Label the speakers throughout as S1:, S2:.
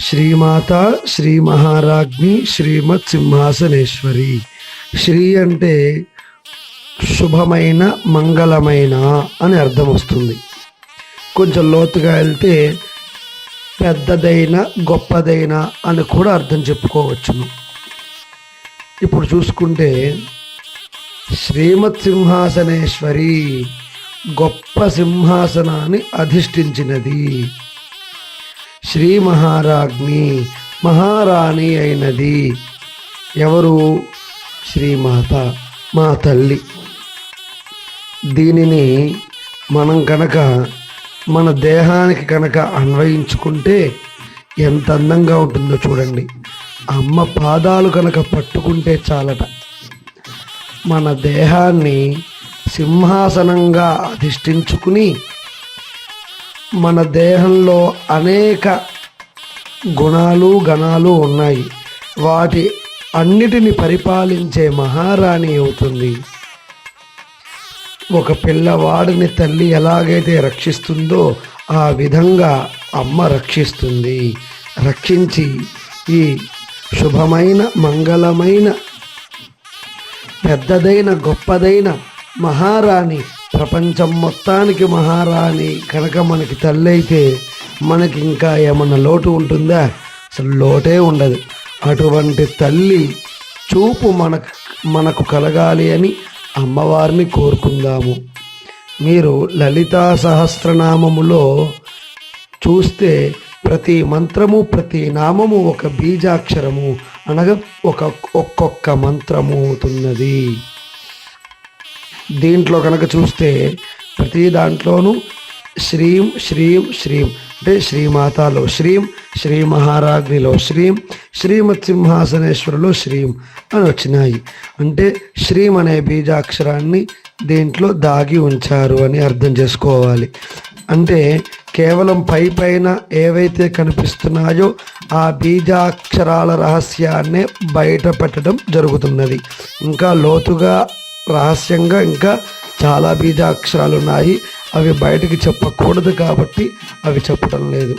S1: శ్రీమాత శ్రీ మహారాజ్ని శ్రీమత్ సింహాసనేశ్వరి శ్రీ అంటే శుభమైన మంగళమైన అని అర్థం వస్తుంది కొంచెం లోతుగా వెళ్తే పెద్దదైన గొప్పదైన అని కూడా అర్థం చెప్పుకోవచ్చును. ఇప్పుడు చూసుకుంటే శ్రీమత్ సింహాసనేశ్వరి గొప్ప సింహాసనాన్ని అధిష్ఠించినది. శ్రీ మహారాజ్ని మహారాణి అయినది ఎవరు? శ్రీమాత మా తల్లి. దీనిని మనం కనుక మన దేహానికి కనుక అన్వయించుకుంటే ఎంత అందంగా ఉంటుందో చూడండి. అమ్మ పాదాలు కనుక పట్టుకుంటే చాలట. మన దేహాన్ని సింహాసనంగా అధిష్ఠించుకుని మన దేహంలో అనేక గుణాలు గణాలు ఉన్నాయి. వాటి అన్నిటిని పరిపాలించే మహారాణి అవుతుంది. ఒక పిల్లవాడిని తల్లి ఎలాగైతే రక్షిస్తుందో ఆ విధంగా అమ్మ రక్షిస్తుంది. రక్షించి ఈ శుభమైన మంగళమైన పెద్దదైన గొప్పదైన మహారాణి ప్రపంచం మొత్తానికి మహారాణి కనుక మనకి తల్లి అయితే మనకి ఇంకా ఏమన్నా లోటు ఉంటుందా? అసలు లోటే ఉండదు. అటువంటి తల్లి చూపు మనకు మనకు కలగాలి అని అమ్మవారిని కోరుకుందాము. మీరు లలితా సహస్రనామములో చూస్తే ప్రతి మంత్రము ప్రతి నామము ఒక బీజాక్షరము అనగా ఒక ఒక్కొక్క మంత్రము అవుతున్నది. దీంట్లో కనుక చూస్తే ప్రతి దాంట్లోనూ శ్రీం శ్రీం శ్రీం. అంటే శ్రీమాతలో శ్రీం శ్రీ మహారాజ్నిలో శ్రీం శ్రీమత్ సింహాసనేశ్వరులో శ్రీం అని వచ్చినాయి. అంటే శ్రీం అనే బీజాక్షరాన్ని దీంట్లో దాగి ఉంచారు అని అర్థం చేసుకోవాలి. అంటే కేవలం పై పైన ఏవైతే కనిపిస్తున్నాయో ఆ బీజాక్షరాల రహస్యాన్నే బయట పెట్టడం జరుగుతున్నది. ఇంకా లోతుగా రహస్యంగా ఇంకా చాలా బీజాక్షరాలు ఉన్నాయి అవి బయటికి చెప్పకూడదు కాబట్టి అవి చెప్పడం లేదు.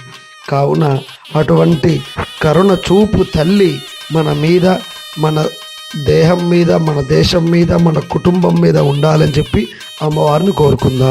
S1: కావున అటువంటి కరుణ చూపు తల్లి మన మీద మన దేహం మీద మన దేశం మీద మన కుటుంబం మీద ఉండాలని చెప్పి అమ్మవారిని కోరుకుందాం.